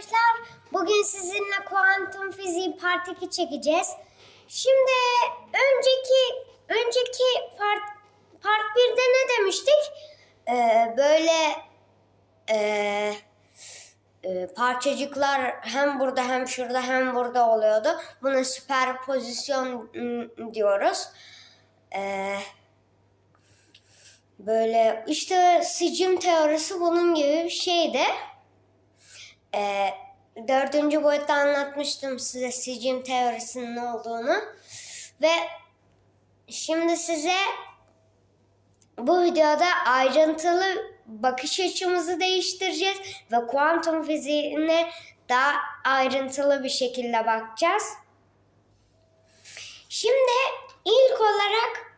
arkadaşlar. Bugün sizinle kuantum fiziği part 2 çekeceğiz. Şimdi önceki önceki part, part 1'de ne demiştik? Ee, böyle ee, e, parçacıklar hem burada hem şurada hem burada oluyordu. Buna süperpozisyon ım, diyoruz. Ee, böyle işte sicim teorisi bunun gibi bir şeydi. Ee, dördüncü boyutta anlatmıştım size sicim teorisinin olduğunu. Ve şimdi size bu videoda ayrıntılı bakış açımızı değiştireceğiz ve kuantum fiziğine daha ayrıntılı bir şekilde bakacağız. Şimdi ilk olarak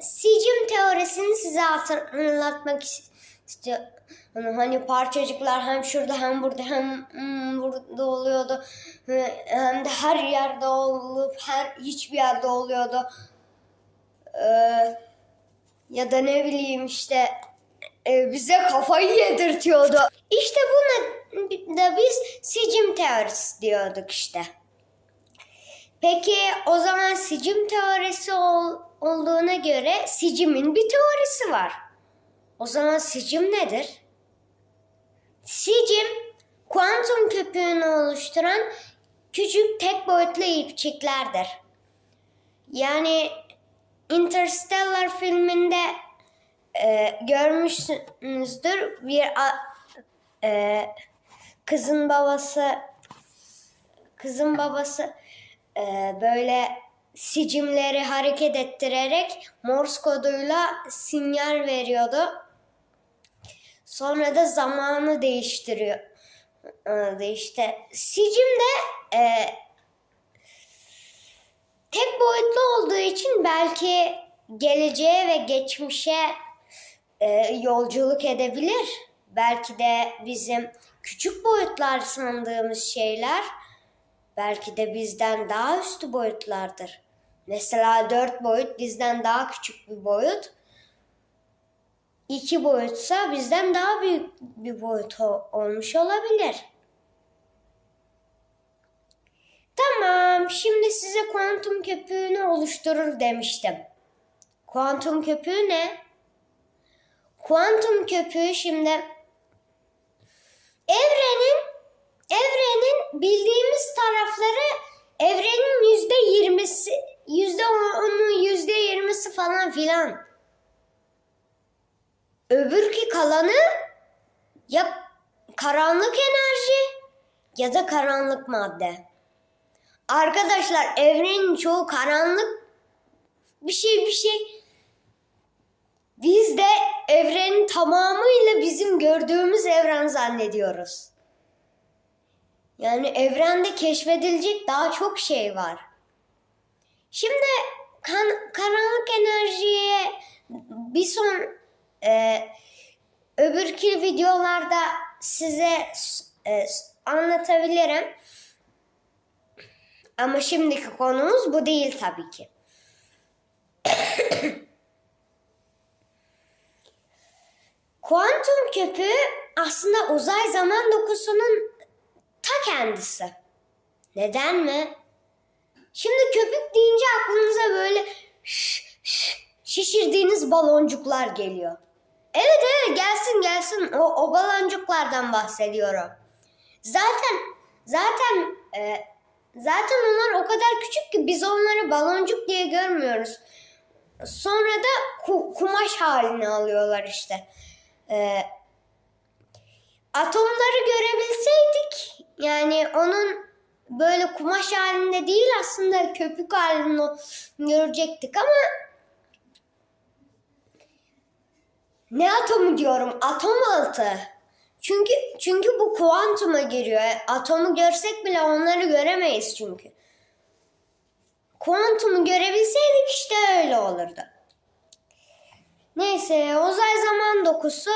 sicim teorisini size hatırlatmak istiyorum. Hani parçacıklar hem şurada hem burada hem hmm, burada oluyordu. Hem de her yerde olup her hiçbir yerde oluyordu. Ee, ya da ne bileyim işte e, bize kafayı yedirtiyordu. İşte buna da biz sicim teorisi diyorduk işte. Peki o zaman sicim teorisi ol, olduğuna göre sicimin bir teorisi var. O zaman sicim nedir? Sicim kuantum köpüğünü oluşturan küçük tek boyutlu ipçiklerdir. Yani Interstellar filminde e, görmüşsünüzdür bir a, e, kızın babası kızın babası e, böyle sicimleri hareket ettirerek Morse koduyla sinyal veriyordu. Sonra da zamanı değiştiriyor. E, işte sicim de e, tek boyutlu olduğu için belki geleceğe ve geçmişe e, yolculuk edebilir. Belki de bizim küçük boyutlar sandığımız şeyler belki de bizden daha üstü boyutlardır. Mesela dört boyut bizden daha küçük bir boyut. İki boyutsa bizden daha büyük bir boyut olmuş olabilir. Tamam, şimdi size kuantum köpüğünü oluşturur demiştim. Kuantum köpüğü ne? Kuantum köpüğü şimdi evrenin evrenin bildiğimiz tarafları evrenin yüzde yirmisi yüzde onu yüzde yirmisi falan filan. Öbürki kalanı ya karanlık enerji ya da karanlık madde. Arkadaşlar evrenin çoğu karanlık bir şey bir şey. Biz de evrenin tamamıyla bizim gördüğümüz evren zannediyoruz. Yani evrende keşfedilecek daha çok şey var. Şimdi kan- karanlık enerjiye bir son e, öbürki videolarda size e, anlatabilirim. Ama şimdiki konumuz bu değil tabii ki. Kuantum köpüğü aslında uzay zaman dokusunun ta kendisi. Neden mi? Şimdi köpük deyince aklınıza böyle şş, şş, şişirdiğiniz baloncuklar geliyor. Evet evet gelsin gelsin o, o baloncuklardan bahsediyorum. Zaten zaten e, zaten onlar o kadar küçük ki biz onları baloncuk diye görmüyoruz. Sonra da ku- kumaş halini alıyorlar işte. E, atomları görebilseydik yani onun böyle kumaş halinde değil aslında köpük halini görecektik ama ne atomu diyorum atom altı. Çünkü çünkü bu kuantuma giriyor. Atomu görsek bile onları göremeyiz çünkü. Kuantumu görebilseydik işte öyle olurdu. Neyse uzay zaman dokusu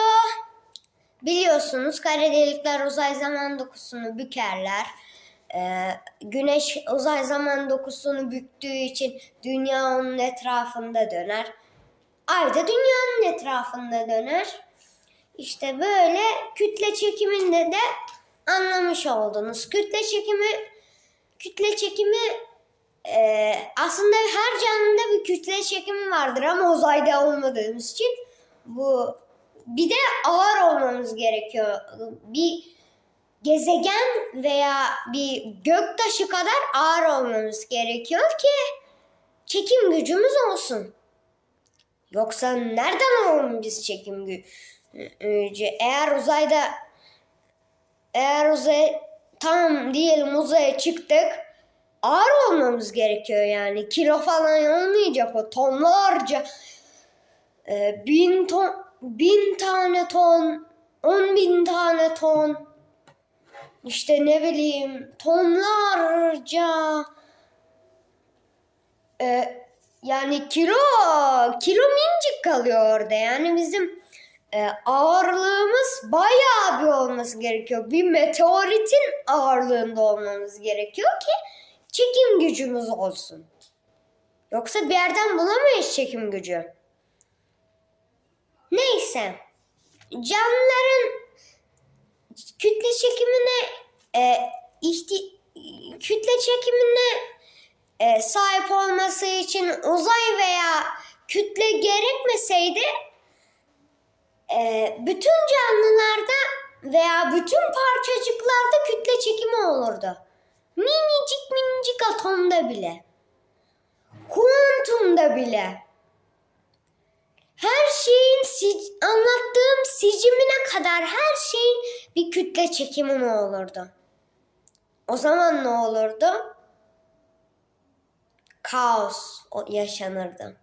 biliyorsunuz kara delikler uzay zaman dokusunu bükerler. Ee, güneş uzay zaman dokusunu büktüğü için dünya onun etrafında döner. Ay da dünyanın etrafında döner. İşte böyle kütle çekiminde de anlamış oldunuz. Kütle çekimi kütle çekimi e, aslında her canlıda bir kütle çekimi vardır ama uzayda olmadığımız için bu bir de ağır olmamız gerekiyor. Bir gezegen veya bir göktaşı kadar ağır olmamız gerekiyor ki çekim gücümüz olsun. Yoksa nereden alalım biz çekim gücü? Eğer uzayda eğer uzay tamam diyelim uzaya çıktık ağır olmamız gerekiyor yani. Kilo falan olmayacak o tonlarca e, bin ton bin tane ton on bin tane ton işte ne bileyim tonlarca e, yani kilo kilo mincik kalıyor orada yani bizim e, ağırlığımız bayağı bir olması gerekiyor. Bir meteoritin ağırlığında olmamız gerekiyor ki çekim gücümüz olsun. Yoksa bir yerden bulamayız çekim gücü. Neyse. Canlıların kütle çekimine e, ihti, kütle çekimine e, sahip olması için uzay veya kütle gerekmeseydi e, bütün canlılarda veya bütün parçacıklarda kütle çekimi olurdu. Minicik minicik atomda bile. Kuantumda bile. Her şeyin anlattığım sicimine kadar her şeyin bir kütle çekimi mi olurdu? O zaman ne olurdu? Kaos yaşanırdı.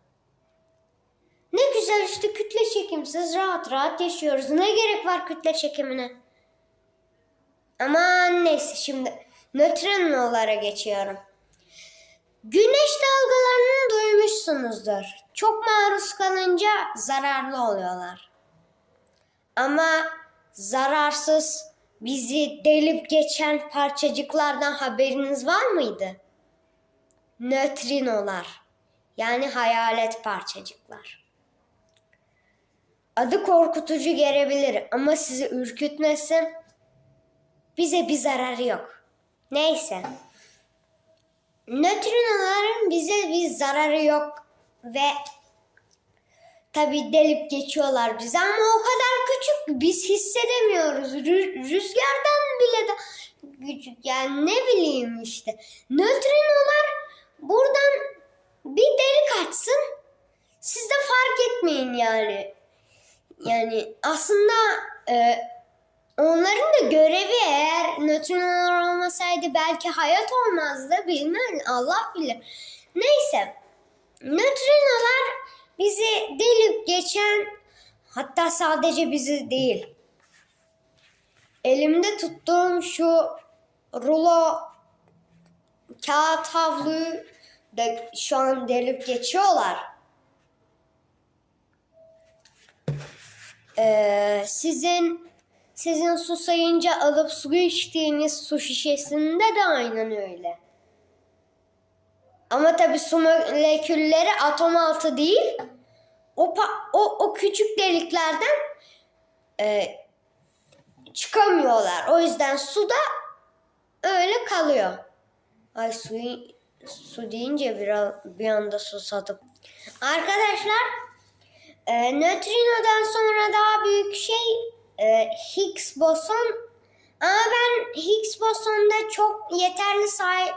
Ne güzel işte kütle çekimsiz rahat rahat yaşıyoruz. Ne gerek var kütle çekimine? Aman neyse şimdi nötrinolara geçiyorum. Güneş dalgalarını duymuşsunuzdur. Çok maruz kalınca zararlı oluyorlar. Ama zararsız bizi delip geçen parçacıklardan haberiniz var mıydı? Nötrinolar. Yani hayalet parçacıklar. Adı korkutucu gelebilir ama sizi ürkütmesin. Bize bir zararı yok. Neyse. Nötrinoların bize bir zararı yok ve tabi delip geçiyorlar bizi ama o kadar küçük biz hissedemiyoruz. Rü- rüzgardan bile de küçük yani ne bileyim işte. Nötrinolar buradan bir delik açsın siz de fark etmeyin yani. Yani aslında e, onların da görevi eğer nötrinolar olmasaydı belki hayat olmazdı bilmem Allah bilir. Neyse nötrinolar bizi delip geçen hatta sadece bizi değil elimde tuttuğum şu rulo kağıt havluyu da şu an delip geçiyorlar. Ee, sizin sizin susayınca alıp su içtiğiniz su şişesinde de aynen öyle. Ama tabi su molekülleri atom altı değil. O, o, o küçük deliklerden e, çıkamıyorlar. O yüzden su da öyle kalıyor. Ay suyu su deyince bir, bir anda susadım. Arkadaşlar e, nötrinodan sonra daha büyük şey e, Higgs boson. Ama ben Higgs bosonda çok yeterli sahip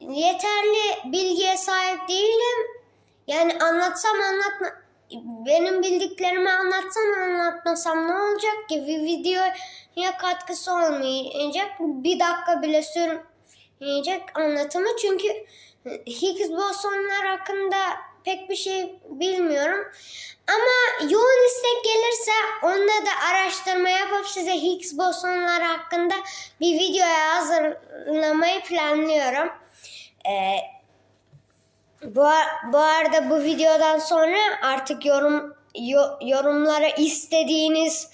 yeterli bilgiye sahip değilim. Yani anlatsam anlatma benim bildiklerimi anlatsam anlatmasam ne olacak ki bir videoya katkısı olmayacak bir dakika bile sürmeyecek anlatımı çünkü Higgs bosonlar hakkında pek bir şey bilmiyorum ama yoğun istek gelirse onda da araştırma yapıp size Higgs bosonlar hakkında bir videoya hazırlamayı planlıyorum. Ee, bu, bu arada bu videodan sonra artık yorum yo- yorumlara istediğiniz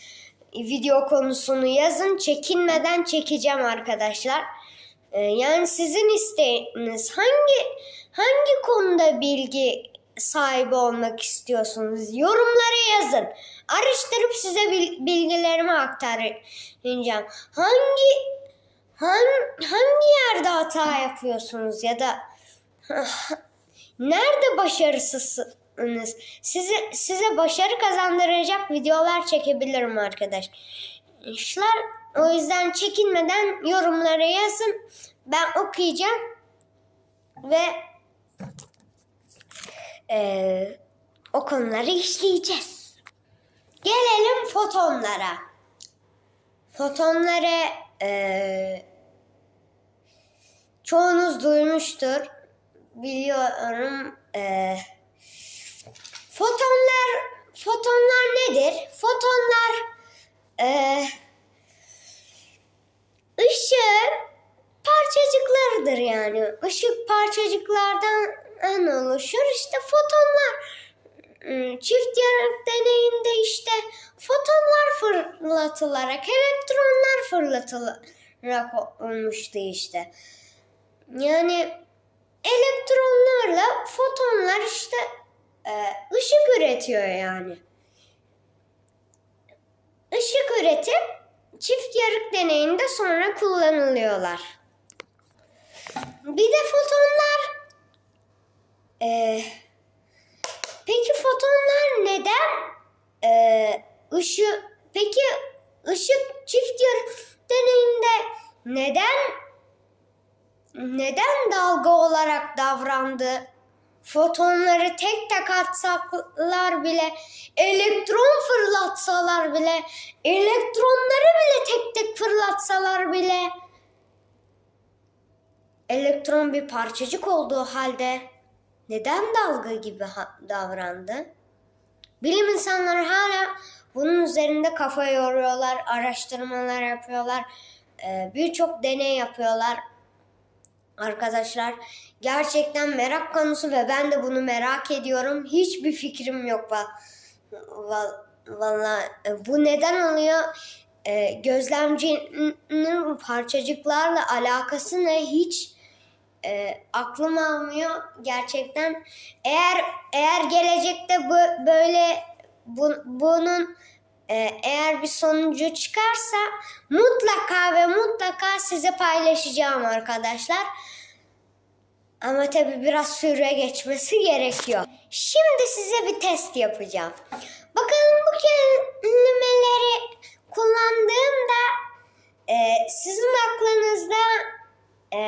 video konusunu yazın. Çekinmeden çekeceğim arkadaşlar. Ee, yani sizin isteğiniz hangi hangi konuda bilgi sahibi olmak istiyorsunuz? Yorumlara yazın. araştırıp size bil- bilgilerimi aktaracağım. Hangi hangi, hangi yerde hata yapıyorsunuz ya da nerede başarısızsınız? Size size başarı kazandıracak videolar çekebilirim arkadaşlar. O yüzden çekinmeden yorumlara yazın. Ben okuyacağım ve eee, o konuları işleyeceğiz. Gelelim fotonlara. Fotonları eee, çoğunuz duymuştur. Biliyorum. eee, fotonlar fotonlar nedir? Fotonlar eee ışığın parçacıklarıdır yani. Işık parçacıklardan oluşur. İşte fotonlar Hmm, çift yarık deneyinde işte fotonlar fırlatılarak elektronlar fırlatılarak olmuştu işte. Yani elektronlarla fotonlar işte e, ışık üretiyor yani. Işık üretip çift yarık deneyinde sonra kullanılıyorlar. Bir de fotonlar e, peki fotonlar neden e, ışık peki ışık çift yarık deneyinde neden neden dalga olarak davrandı? Fotonları tek tek atsalar bile, elektron fırlatsalar bile, elektronları bile tek tek fırlatsalar bile, elektron bir parçacık olduğu halde neden dalga gibi davrandı? Bilim insanları hala bunun üzerinde kafa yoruyorlar, araştırmalar yapıyorlar, birçok deney yapıyorlar. Arkadaşlar gerçekten merak konusu ve ben de bunu merak ediyorum. Hiçbir fikrim yok. Va- va- Valla e, bu neden oluyor? E, gözlemcinin parçacıklarla alakası ne hiç e, aklım almıyor gerçekten. Eğer eğer gelecekte bu böyle bu, bunun eğer bir sonucu çıkarsa mutlaka ve mutlaka size paylaşacağım arkadaşlar. Ama tabii biraz süre geçmesi gerekiyor. Şimdi size bir test yapacağım. Bakalım bu kelimeleri kullandığımda e, sizin aklınızda e,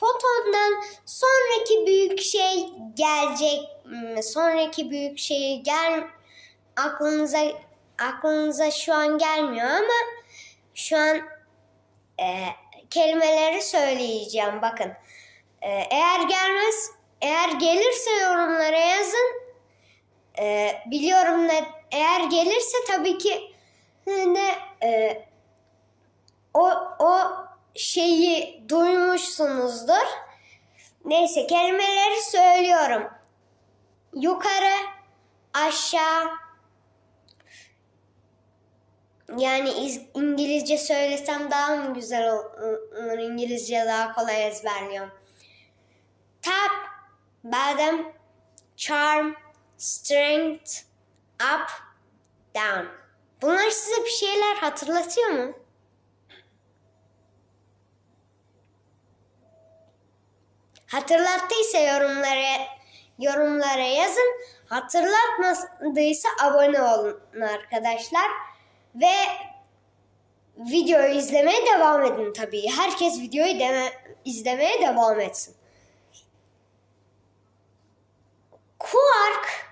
fotondan sonraki büyük şey gelecek mi? Sonraki büyük şey gel aklınıza aklınıza şu an gelmiyor ama şu an e, kelimeleri söyleyeceğim. Bakın. E, eğer gelmez, eğer gelirse yorumlara yazın. E, biliyorum ne eğer gelirse tabii ki ne e, o o şeyi duymuşsunuzdur. Neyse kelimeleri söylüyorum. Yukarı, aşağı, yani iz- İngilizce söylesem daha mı güzel olur? İngilizce daha kolay ezberliyorum. Tap, bottom, charm, strength, up, down. Bunlar size bir şeyler hatırlatıyor mu? Hatırlattıysa yorumlara yorumlara yazın. Hatırlatmadıysa abone olun arkadaşlar. Ve videoyu izlemeye devam edin tabii. Herkes videoyu deme, izlemeye devam etsin. Quark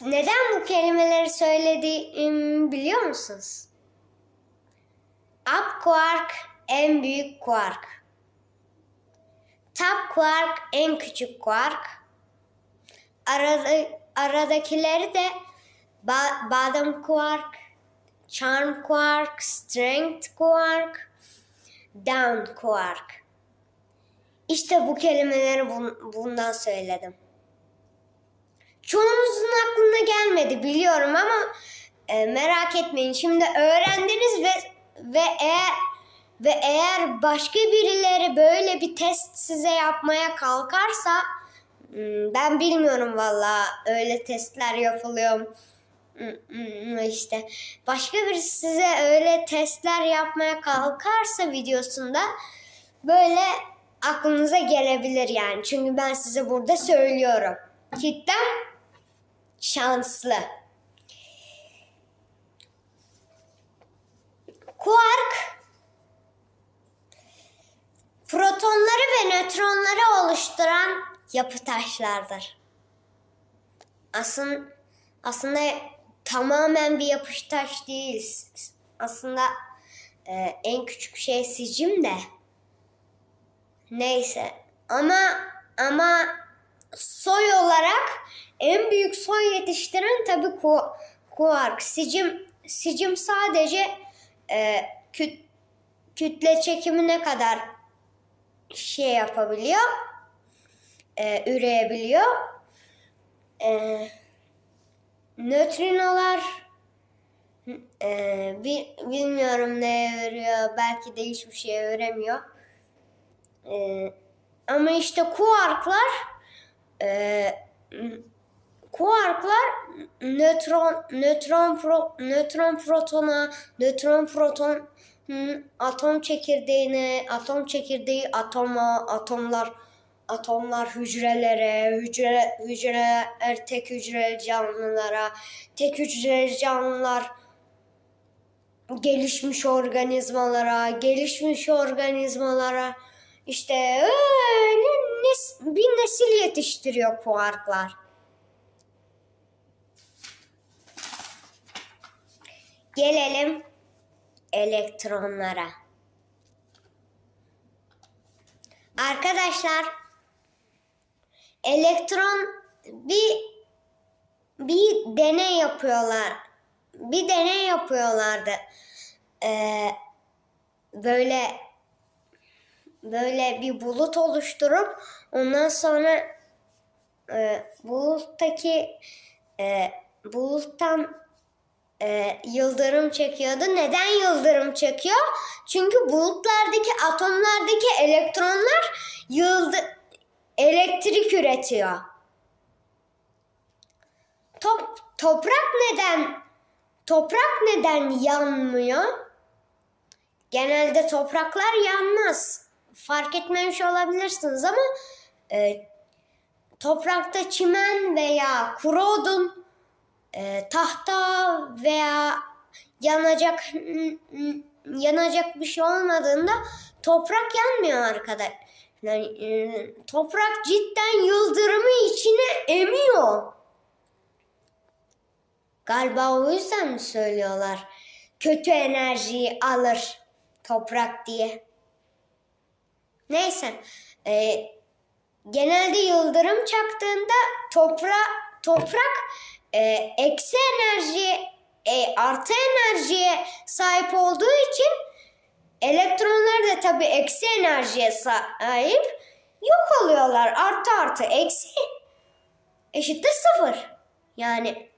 neden bu kelimeleri söylediğimi biliyor musunuz? Up quark en büyük quark. Top quark en küçük quark. Arada, aradakileri de ba- bottom quark, charm quark, strength quark, down quark. İşte bu kelimeleri bun- bundan söyledim. Çoğunuzun aklına gelmedi biliyorum ama e, merak etmeyin. Şimdi öğrendiniz ve ve eğer ve eğer başka birileri böyle bir test size yapmaya kalkarsa Ben bilmiyorum valla. Öyle testler yapılıyor. Hmm, hmm, işte başka birisi size öyle testler yapmaya kalkarsa videosunda böyle aklınıza gelebilir yani. Çünkü ben size burada söylüyorum. Kitlem şanslı. Kuark protonları ve nötronları oluşturan yapı taşlardır. Aslında aslında tamamen bir yapış taş değil. Aslında e, en küçük şey sicim de. Neyse. Ama ama soy olarak en büyük soy yetiştiren tabii ku, kuark. Sicim sicim sadece e, küt, kütle çekimine kadar şey yapabiliyor. E, üreyebiliyor. E, nötrinolar e, bi- bilmiyorum neye örüyor. Belki de hiçbir şey öremiyor. E, ama işte kuarklar e, kuarklar nötron nötron pro, nötron protona nötron proton atom çekirdeğine atom çekirdeği atoma atomlar atomlar hücrelere hücre hücreler tek hücreli canlılara tek hücreli canlılar gelişmiş organizmalara gelişmiş organizmalara işte öyle nes- bir nesil yetiştiriyor kuarklar. Gelelim elektronlara. Arkadaşlar elektron bir bir deney yapıyorlar. Bir deney yapıyorlardı. Ee, böyle böyle bir bulut oluşturup ondan sonra e, buluttaki e, buluttan e, yıldırım çekiyordu. Neden yıldırım çekiyor? Çünkü bulutlardaki atomlardaki elektronlar yıldı elektrik üretiyor. Top, toprak neden toprak neden yanmıyor? Genelde topraklar yanmaz. Fark etmemiş olabilirsiniz ama e, toprakta çimen veya kuru odun e, tahta veya yanacak yanacak bir şey olmadığında toprak yanmıyor arkadaşlar. Yani, e, toprak cidden yıldırımı içine emiyor. Galiba o yüzden mi söylüyorlar? Kötü enerjiyi alır toprak diye. Neyse. e, genelde yıldırım çaktığında toprak toprak e, eksi enerji e, artı enerjiye sahip olduğu için elektronlar da tabii eksi enerjiye sahip yok oluyorlar. Artı artı eksi eşittir sıfır. Yani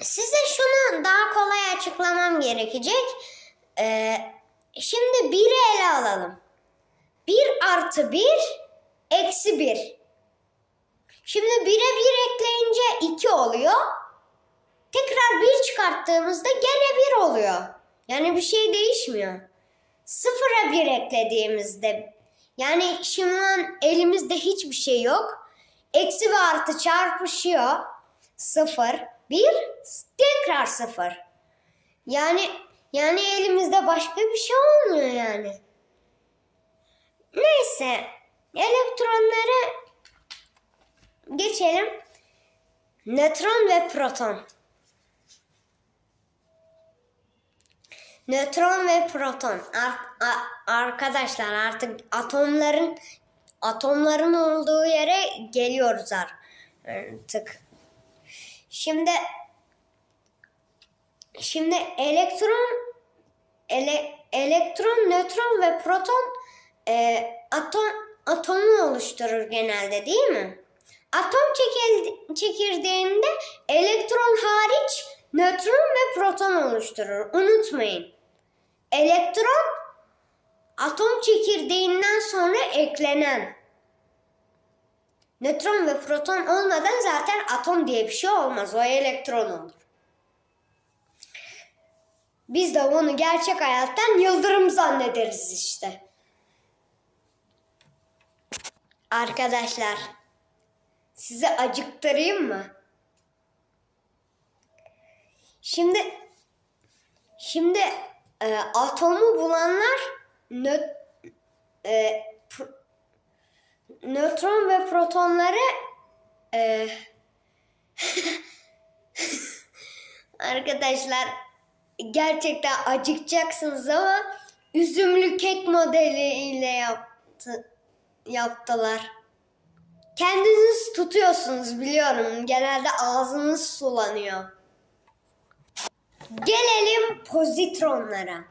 size şunu daha kolay açıklamam gerekecek. Ee, şimdi biri ele alalım. 1 artı 1 eksi 1. Şimdi 1'e 1 ekleyince 2 oluyor. Tekrar 1 çıkarttığımızda gene 1 oluyor. Yani bir şey değişmiyor. 0'a 1 eklediğimizde yani şimdi an elimizde hiçbir şey yok. Eksi ve artı çarpışıyor. 0, 1, tekrar 0. Yani yani elimizde başka bir şey olmuyor yani. Neyse elektronları geçelim. Nötron ve proton. Nötron ve proton. Ar- arkadaşlar artık atomların atomların olduğu yere geliyoruz artık. Şimdi şimdi elektron ele, elektron, nötron ve proton e, atom atomu oluşturur genelde değil mi? Atom çekirdeğinde elektron hariç nötron ve proton oluşturur. Unutmayın. Elektron atom çekirdeğinden sonra eklenen Nötron ve proton olmadan zaten atom diye bir şey olmaz. O elektron olur. Biz de onu gerçek hayattan yıldırım zannederiz işte. Arkadaşlar, size acıktırayım mı? Şimdi şimdi e, atomu bulanlar nö, e, pr- nötron ve protonları e, arkadaşlar gerçekten acıkacaksınız ama üzümlü kek modeliyle yaptı yaptılar. Kendiniz tutuyorsunuz biliyorum. Genelde ağzınız sulanıyor. Gelelim pozitronlara.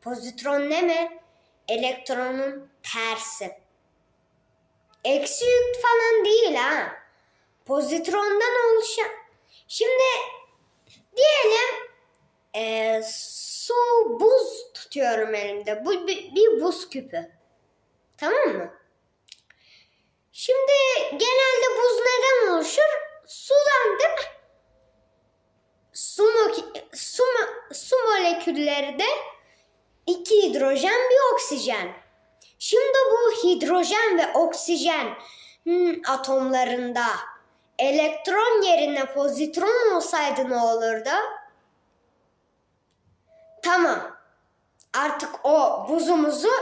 Pozitron ne mi? Elektronun tersi. Eksi yük falan değil ha. Pozitrondan oluşan. Şimdi diyelim e, su buz tutuyorum elimde. Bu bir, bir buz küpü. Tamam mı? Şimdi genelde buz neden oluşur? Sudan değil mi? Su, su, su molekülleri de iki hidrojen bir oksijen. Şimdi bu hidrojen ve oksijen hmm, atomlarında elektron yerine pozitron olsaydı ne olurdu? Tamam. Artık o buzumuzu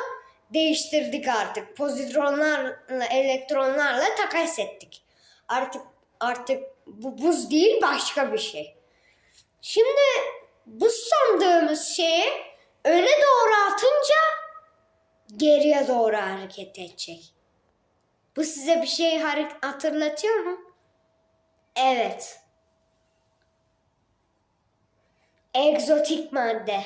değiştirdik artık. Pozitronlarla, elektronlarla takas ettik. Artık artık bu buz değil başka bir şey. Şimdi buz sandığımız şeyi öne doğru atınca geriye doğru hareket edecek. Bu size bir şey hatırlatıyor mu? Evet. Egzotik madde.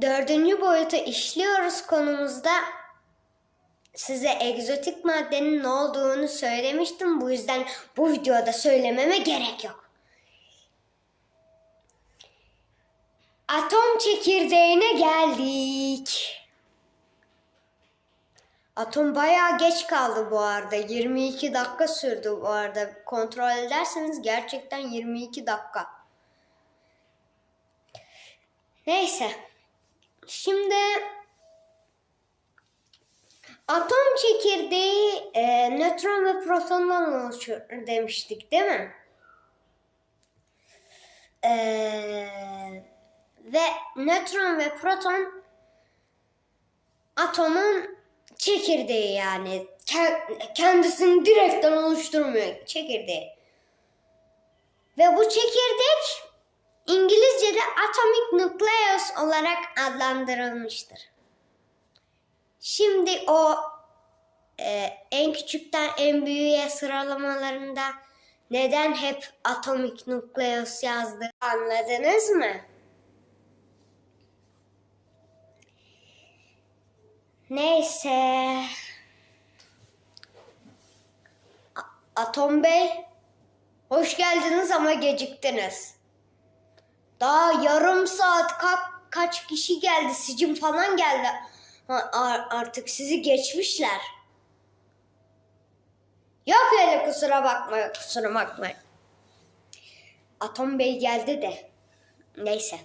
Dördüncü boyutu işliyoruz konumuzda. Size egzotik maddenin ne olduğunu söylemiştim. Bu yüzden bu videoda söylememe gerek yok. Atom çekirdeğine geldik. Atom bayağı geç kaldı bu arada. 22 dakika sürdü bu arada. Kontrol ederseniz gerçekten 22 dakika. Neyse. Şimdi atom çekirdeği e, nötron ve protondan oluşur demiştik değil mi? E, ve nötron ve proton atomun çekirdeği yani Ke- kendisini direkten oluşturmuyor çekirdeği. Ve bu çekirdek İngilizce'de atomic nucleus olarak adlandırılmıştır. Şimdi o e, en küçükten en büyüğe sıralamalarında neden hep atomic nucleus yazdı anladınız mı? Neyse. Atom Bey, hoş geldiniz ama geciktiniz. Daha yarım saat ka- kaç kişi geldi, sicim falan geldi. Artık sizi geçmişler. Yok öyle kusura bakma, kusura bakma. Atom Bey geldi de. Neyse.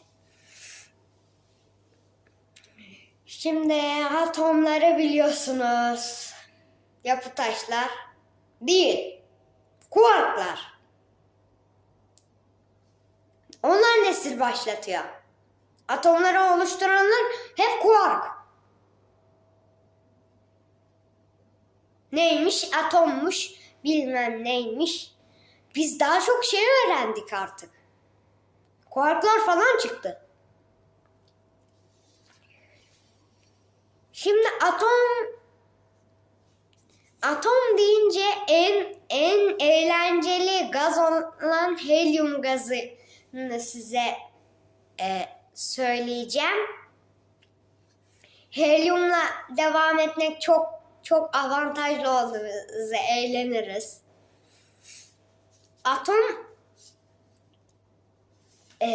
Şimdi atomları biliyorsunuz. Yapı taşlar değil. Kuarklar. Onlar nesil başlatıyor. Atomları oluşturanlar hep kuark. Neymiş? Atommuş, bilmem neymiş. Biz daha çok şey öğrendik artık. Kuarklar falan çıktı. Şimdi atom atom deyince en en eğlenceli gaz olan helyum gazını size e, söyleyeceğim. Helyumla devam etmek çok çok avantajlı oldu. Biz eğleniriz. Atom e,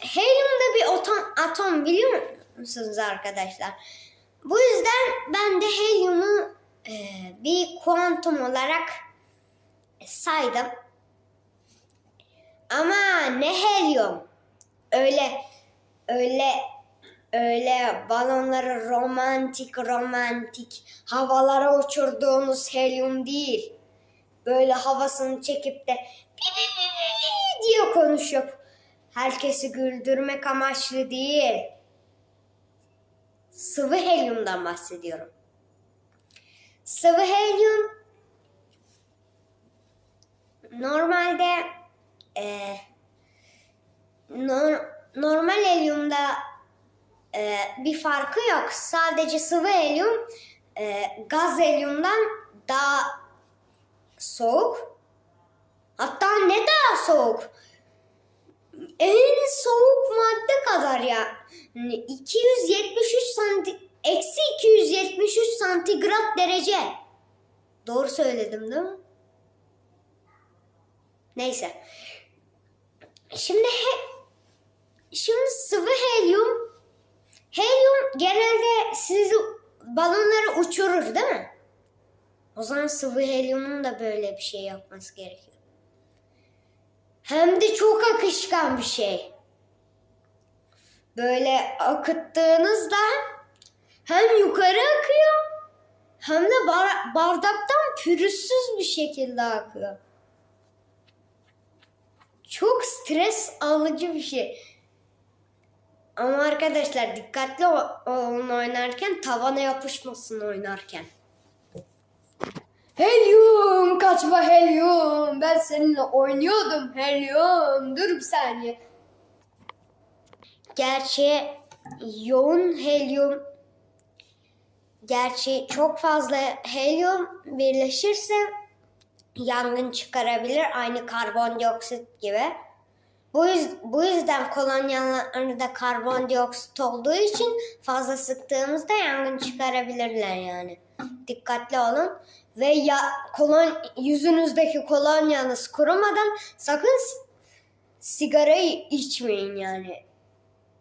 helyum da bir atom, atom biliyor musunuz arkadaşlar? Bu yüzden ben de helyumu e, bir kuantum olarak saydım. Ama ne helyum. Öyle öyle öyle balonları romantik romantik havalara uçurduğunuz helyum değil. Böyle havasını çekip de diye konuşup herkesi güldürmek amaçlı değil. Sıvı helyumdan bahsediyorum. Sıvı helyum normalde e, nor- normal helyumda e, bir farkı yok. Sadece sıvı helyum e, gaz helyumdan daha soğuk. Hatta ne daha soğuk? En soğuk madde kadar ya. 273 santi eksi 273 santigrat derece. Doğru söyledim değil mi? Neyse. Şimdi he, şimdi sıvı helyum helyum genelde sizi balonları uçurur değil mi? O zaman sıvı helyumun da böyle bir şey yapması gerekiyor. Hem de çok akışkan bir şey. Böyle akıttığınızda hem yukarı akıyor hem de bar- bardaktan pürüzsüz bir şekilde akıyor. Çok stres alıcı bir şey. Ama arkadaşlar dikkatli olun oynarken tavana yapışmasın oynarken. Helyum kaçma helyum. Ben seninle oynuyordum helyum. Dur bir saniye. Gerçi yoğun helyum gerçi çok fazla helyum birleşirse yangın çıkarabilir aynı karbondioksit gibi. Bu, bu yüzden kolonyalarda karbondioksit olduğu için fazla sıktığımızda yangın çıkarabilirler yani. Dikkatli olun ve ya kolon yüzünüzdeki kolonyanız kurumadan sakın sigarayı içmeyin yani.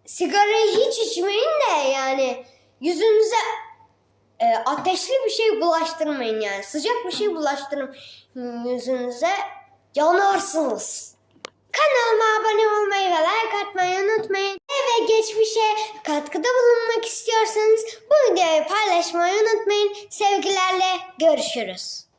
Sigarayı hiç içmeyin de yani yüzünüze e, ateşli bir şey bulaştırmayın yani. Sıcak bir şey bulaştırın yüzünüze yanarsınız. Kanalıma abone olmayı ve like atmayı unutmayın. Ve geçmişe katkıda bulunmak istiyorsanız bu videoyu paylaşmayı unutmayın. Sevgilerle görüşürüz.